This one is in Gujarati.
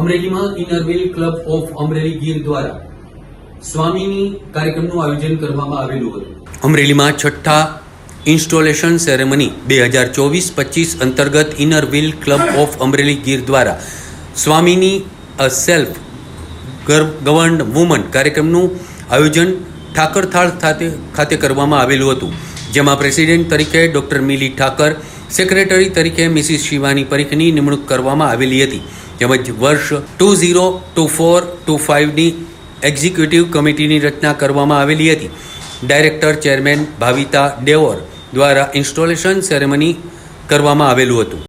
અમરેલીમાં inner wheel club of Amreli Gir દ્વારા સ્વામીની કાર્યક્રમનું આયોજન કરવામાં આવેલું હતું. અમરેલીમાં છઠ્ઠા ઇન્સ્ટોલેશન સેરેમની બે હજાર ચોવીસ પચીસ અંતર્ગત inner wheel club of Amreli Gir દ્વારા સ્વામીની અ સેલ્ફ ગવર્ન્ડ વુમન કાર્યક્રમનું આયોજન ઠાકરથાળ ખાતે ખાતે કરવામાં આવેલું હતું. જેમાં પ્રેસિડેન્ટ તરીકે ડૉક્ટર મિલી ઠાકર, સેક્રેટરી તરીકે મિસિસ શિવાની પરીખની નિમણૂક કરવામાં આવેલી હતી. તેમજ વર્ષ two zero two four two ફાઇવની executive કમિટીની રચના કરવામાં આવેલી હતી. ડાયરેક્ટર ચેરમેન ભાવિતા ડેવોર દ્વારા ઇન્સ્ટોલેશન સેરેમની કરવામાં આવેલું હતું.